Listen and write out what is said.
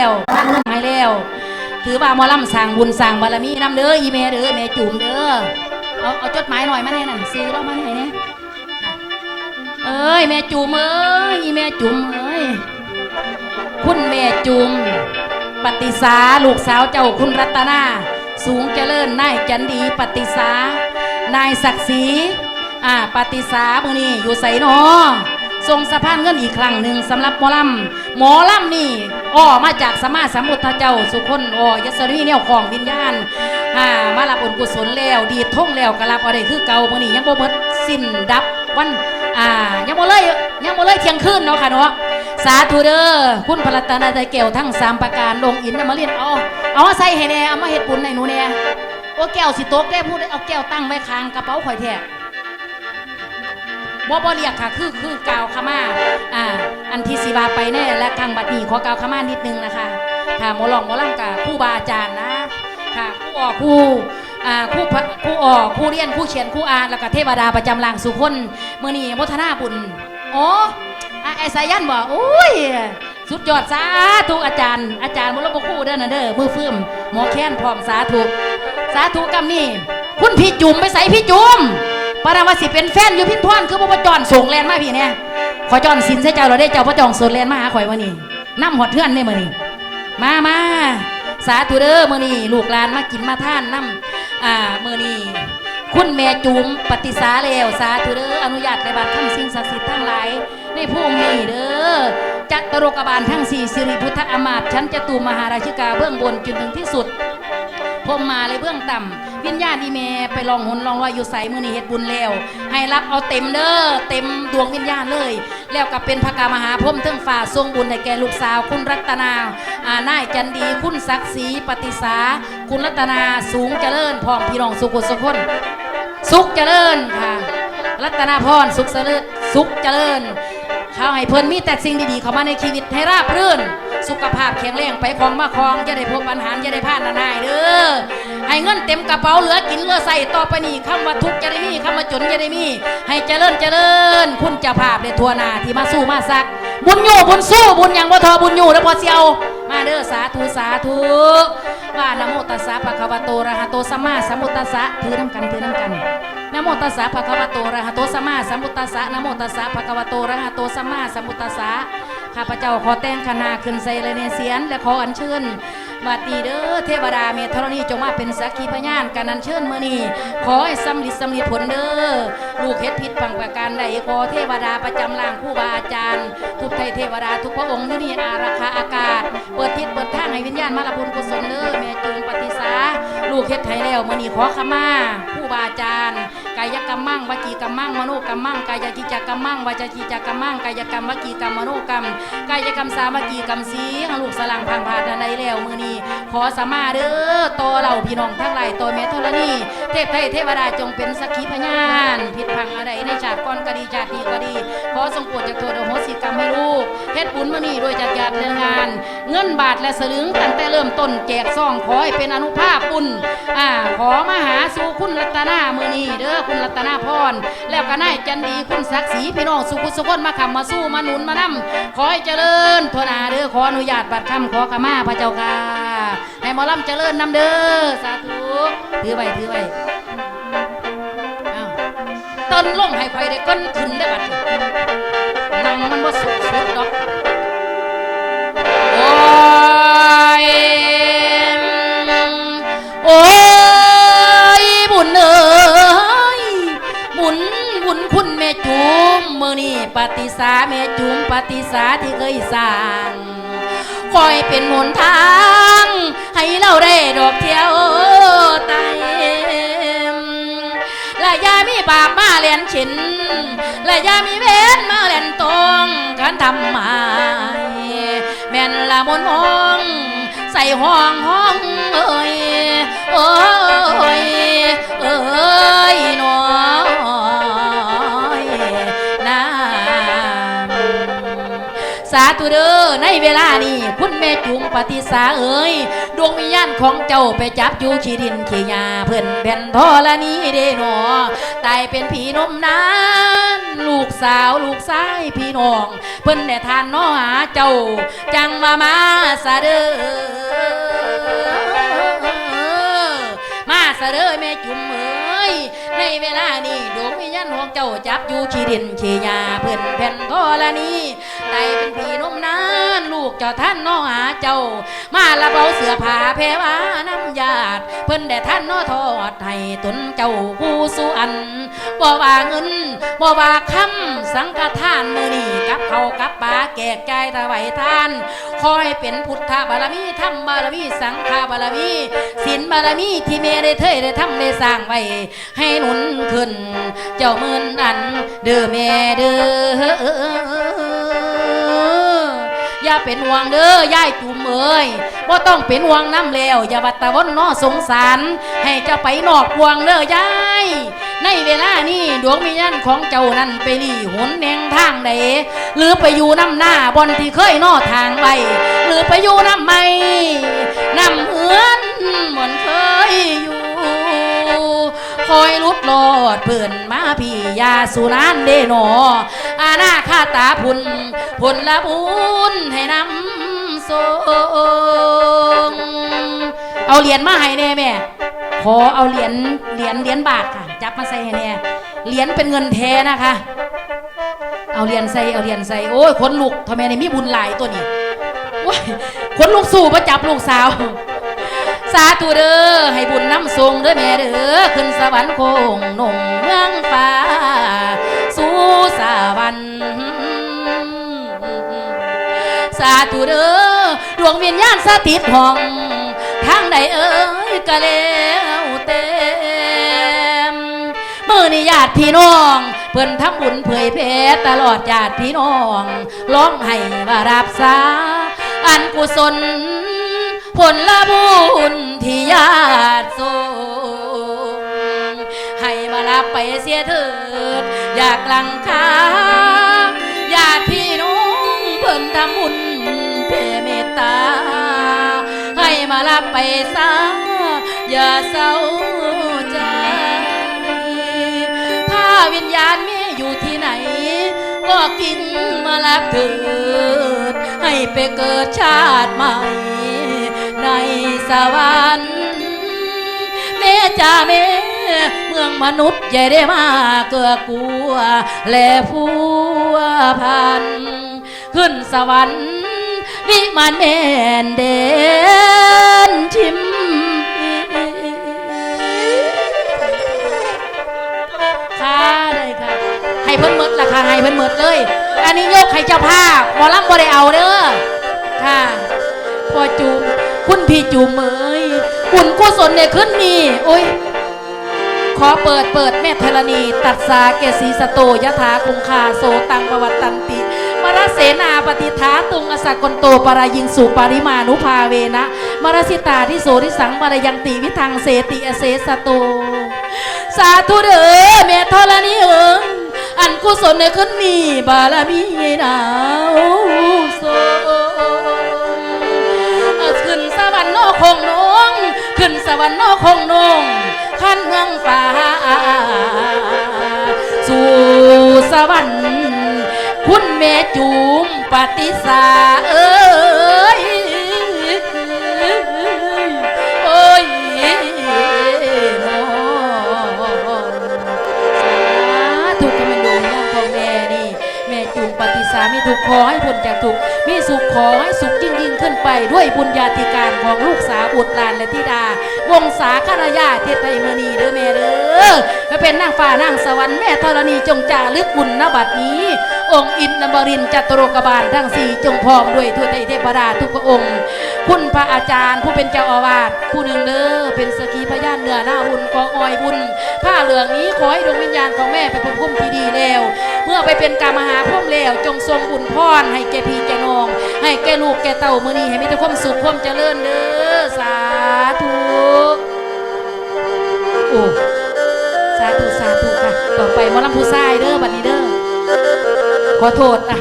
แล้วให้แล้ว ถือว่าหมอลำสั่งบุญสั่งบารมีนำเด้ออีเมเด้อแม่จุ่มเด้อเอาเอาจดหมายหน่อยมาให้นั่นซื้อแล้วมาให้เนี่ยเอ้ยแม่จุ่มเอ้ยอีแม่จุ่มเอ้ยคุณแม่จุ่มปฏิสาลูกสาวเจ้าคุณรัตนาสูงเจริญนายจันดีปฏิสานายศักดิ์ศรีอ่าปฏิสามือนี่อยู่ใส่นอ ทรงสะพานเงินอีกครั้งหนึ่งสำหรับหมอลำหมอลำนี่อ้อมาจากสมมาสมุทธเจ้า สุคนอ้อยศรีเนี่ยของวิญญาณอ่ามารับบุญกุศลแล้วดีท่งแล้วกระลับอะไรคือเก่ามื่อนี่ยังบ่หมดสิ้นดับวันอ่ายังบ่เลยยังบ่เลยเที่ยงคืนเนาะค่ะเนาะสาธุเด้อคุณพระรัตนตรัยแก้วทั้งสามประการลงอินนำมาเรียนเอาเอามาใส่ให้แน่เอามาเฮ็ดบุญให้หนูแน่โอ้แก้วสิตกได้พูดได้เอาแก้วตั้งไว้คางกระเป๋าข่อยแท้ บ่บ่เรียกค่ะ คือคือกาวขม่าอ่าอันที่สิบาไปแน่และครั้งบัดนี้ขอกาวขม่านิดนึงนะคะค่ะหมอลองหมอล่ำกับผู้บาอาจารย์นะค่ะผู้ออกผู้อ่าผู้ผู้ออกผู้เรียนผู้เขียนผู้อ่านแล้วก็เทวดาประจำลางสุคนเมื่อนี้มทนาบุญอ๋อไอ้สายันบอกโอ้ยสุดยอดสาธุอาจารย์ อาจารย์มรบคู่เด้อนะเด้อมือฟื้มหมอแค้นพร้อมสาธุสาธุกำนี่คุณพี่จุ๋มไปใส่พี่จุ๋ม ปาราวาสิเป็นแฟนอยู่พินพรคือบ่จอนส่งแลนมาพี่เนี่ยขอจอนสินใส่เจ้าเราได้เจ้าพระจองสนแลนมาหาข่อยมานี่น้ำหอดเทือนเนี่ยมานี่มามาสาธุเด้อมื้อนี้ลูกหลานมากินมาท่านน้ำอ่ามื้อนี้คุณแม่จุ๋มปฏิสาแล้วสาธุเด้ออนุญาตในบัตรคำสิ่งศักดิ์สิทธิ์ทั้งหลายในภูมินี้เด้อจัตโรกบาลทั้งสี่สิริพุทธอมาตย์ชั้นจตุมหาราชิกาเบื้องบนจนถึงที่สุด มมาเลยเบื้องต่ำวิญญาณอีเมไปลองหนลองลอยอยู่ใส่มือนี่เฮ็ดบุญแล้ว ให้รับเอาเต็มเด้อเต็มดวงวิญญาณเลย แล้วกับเป็นพระกามหาพรหมเทิงฝ่าทรงบุญให้แก่ลูกสาว คุณรัตนาอ่านายจันดีคุณศักดิ์ศรีปฏิสา คุณรัตนาสูงเจริญพร้อมพี่น้องสุขุสุขคนสุขเจริญค่ะ รัตนาพรสุขเจริญสุขเจริญเขาให้เพิ่นมีแต่สิ่งดีๆเข้ามาในชีวิตให้ราบรื่น สุขภาพแข็งแรงไปของมาคองจะได้พบปัญหาจะได้ผ่านนายเด้อให้เงินเต็มกระเป๋าเหลือกินเหลือใส่ต่อไปนี่คำว่าทุกจะได้มีคำว่าจนจะได้มี ให้เจริญเจริญ คุณจ้าภาพได้ทั่วนาที่มาสู้มาซัก บุญอยู่บุญสู้บุญยังบ่ทอบุญอยู่แล้วพอเสียวมาเด้อสาธุสาธุว่านโมตัสสะภะคะวะโตระหะโตสัมมาสัมพุทธัสสะถือน้ำกันถือน้ำกันนโมตัสสะภะคะวะโตระหะโตสัมมาสัมพุทธัสสะนโมตัสสะภะคะวะโตระหะโตสัมมาสัมพุทธัสสะ ข้าพเจ้าขอแต่งคณะขึ้นใส่เลยเนเสียน และขออัญเชิญบัดนี้เด้อเทวดาเมธรณีจงมาเป็นสักขีพยานการอัญเชิญมื้อนี้ขอให้สำลิดสำลิดผลเด้อลูกเฮ็ดผิดพังประการใดขอเทวดาประจำล่างผู้บาอาจารย์ ทุกไทยเทวดาทุกพระองค์ที่นี่อาราคาอากาศ เปิดทิศเปิดทางให้วิญญาณมาละบุญกุศลเด้อแม่จงปฏิสาลูกเฮ็ดไทยแล้วมื้อนี้ขอขมาผู้บาอาจารย์ กายกรรมมั่งวจีกรรมมั่งมโนกรรมมั่งกายจิจกรรมมั่งวาจาจิจกรรมมั่งกายกรรมวจีกรรมมโนกรรมกายกรรมสามกีกรรมสีหลูกสลังพังพาดในแล้วมือนี้ขอสมาเด้อต่อเหล่าพี่น้องทั้งหลายตัวแม่ธรณีเทพไทยเทวดาจงเป็นสักขีพยานผิดพังอะไรในชาติก่อนก็ดีชาตินี้ก็ดีขอทรงโปรดจากโทษอโหสิกรรมให้ลูกเฮ็ดบุญมานี่โดยจากญาติเรื่องงาน เงินบาทและสลึงตั้งแต่เริ่มต้นแจกซองขอให้เป็นอนุภาพบุญอ่าขอมาหาสู่คุณรัตนามือนี้เด้อคุณรัตนาพร แล้วก็นายจันดีคุณศักดิ์ศรีพี่น้องสุขุสุขนมาคำมาสู้มาหนุนมานำขอให้เจริญทนาเด้อขออนุญาตบัดคำขอขมาพระเจ้าค่ะให้หมอลำเจริญนำเด้อสาธุถือไว้ถือไว้ต้นลงให้ไฟได้ก้นขึ้นได้บัดนั่งมันบ่สุดสุดดอก ฏิสาแม่จุมปฏิสาที่เคยสร้างคอยเป็นหนทาง ให้เราได้ดอกเที่ยวไตและยามีบาปมาเลียนฉินและยามีเวนมาเลียนตรงกันทำไมแม่นละมนมอง ใส่ห้องห้อง สาธุเด้อในเวลานี้คุณแม่จุงปฏิสาเอ๋ยดวงวิญญาณของเจ้าไปจับอยู่ขี้ดินขี้ยาเพื่อนแผ่นทอละนี้เด้หนอตายเป็นผีนมนานลูกสาวลูกชายพี่น้อง เพิ่นได้ทานน้อหาเจ้า จังมามาสะเด้อมาสะเด้อแม่จุ๋มเอ้ยในเวลานี้ดวงวิญญาณของเจ้าจับอยู่ขี้ดินขี้ยาเพื่อนแผ่นทอละนี้ ไตเป็นผีนมนานลูกเจ้าท่านน้อหาเจ้า มาละเบาเสือผ้าเพวาน้ำญาติเพิ่นได้ท่านน้อทอดให้ตนเจ้าผู้สุอันบ่ว่าเงินบ่ว่าคำสังฆทานมือนี่กับเขากับปลาแกกใจายถวายทาน คอยเป็นพุทธบารมีธรรมบารมีสังฆบารมีศีลบารมีที่เมได้เทยได้ทำได้สร้างไว้ให้หนุนขึ้น เจ้ามื่นอันเด้อแม่เด้อ อย่าเป็นห่วงเด้อยายจุ่มเอ้ยบ่ต้องเป็นห่วงน้ำแล้วอย่าบัดตะวันนอสงสาร ให้จ้าไปนอกห่วงเด้อยายในเวลานี้ดวงวิญญาณของเจ้านั้นไปหลี่หนแนงทางใดหรือไปอยู่น้ำหน้าบอนที่เคยนอทางไว้หรือไปอยู่น้ำไม่น้ำเหือนเหมือนเคยอยู่คอยลุดลอดเพื่อนมาพี่ยาสุนานเดโนอ อาณาคาตาพุนผลละบุญให้นำส่งเอาเหรียญมาให้แน่แม่ขอเอาเหรียญเหรียญเหรียญบาทค่ะ จับมาใส่ให้แน่เหรียญเป็นเงินแท้นะคะ เอาเหรียญใส่เอาเหรียญใส่โอ้ยขนลุกทำไมในมีบุญหลายตัวนี้โอ้ยขนลุกสู่มาจับลูกสาวสาธุเด้อให้บุญน้ำทรงเด้อแม่เด้อขึ้นสวรรค์คงนงเมืองฟ้า วรรค์สาธุเด้อดวงวิญญาณสถิตห้องทางใดเอ้ยก็แล้วเต็มมือนี่ญาติพี่น้องเพิ่นทำบุญเผยแผ่ตลอดญาติพี่น้องร้องให้ว่ารับสาอันกุศลผลละบุญที่ญาติส่งให้มารับไปเสียเถิด อยากลังคาญาติพี่น้องเพิ่นทำบุญเพเมตตา ให้มารับไปซะอย่าเศร้าใจ ถ้าวิญญาณแม่อยู่ที่ไหน ก็กินมาลักเถิดให้ไปเกิดชาติใหม่ ในสวรรค์แม่จ่าแม่ มืองมนุษย์ใหญ่ได้มาเกือกลัวและผัวพัน ขึ้นสวรรค์ วิมานแม่นเดนชิมค่ะได้ค่ะ ให้เพิ่นหมดราคาให้เพิ่นหมดเลย อันนี้ยกให้เจ้าภาพหมอลำบ่ได้เอาเด้อค่ะพอจูมคุณพี่จูมเอ้ยบุญกุศลเนี่ยขึ้นนี่โอ้ย ขอเปิดเปิดแม่ธรณี ตัดสาเกสีสโตยถาคุงคาโสตังประวัตตันติมรเสนาปฏิทาตุงอสกลโตปรายิงสุปาริมานุภาเวนะมรสิตาที่โสทิสังมรยังติวิทังเสติอเสสโต สาธุเด้อแม่ธรณีเอิงอันกุศลในขึ้นนีบารมีหนาวโสขึ้นสวรรค์นอคงนงขึ้นสวรรค์นอคงนง ขันเมืองฟ้าสู่สวรรค์คุณแม่จูมปฏิสาเอ้ยโอ้ยทุกำลังดวงวิญญาณของแม่นี่ แม่จูงปฏิสามีถูกขอให้พ้นจากทุกข์มีสุขขอให้สุขยิ่งยิ่งขึ้นไปด้วยบุญญาธิการของลูกสาวบุตรหลานและธิดา วงศาคณญาเทศไทยมณีเด้อแม่เด้อมาเป็นนางฟ้านางสวรรค์แม่ธรณีจงจารึกบุญนบัดนี้ องค์อินนบรินจัตุโรกบาลทั้งสี่จงพร้อมด้วยทั่วไทยเทพดาทุกพระองค์ คุณพระอาจารย์ผู้เป็นเจ้าอาวาสผู้หนึ่งเด้อเป็นสกีพยานเหนือหน้าบุญของออยบุญผ้าเหลืองนี้ขอให้ดวงวิญญาณของแม่ไปเป็นพุ่มที่ดีแล้ว อไปเป็นกามหาพุ่มแล้ว จงทรงบุญพรให้แกพี่แกน้อง ให้แกลูกแกเต่ามือนี้ให้มีแต่ความสุขความเจริญเด้อสาธุโอ้สาธุสาธุค่ะ ต่อไปมอลำผู้ชายเด้อบัดนี้เด้อขอโทษอะ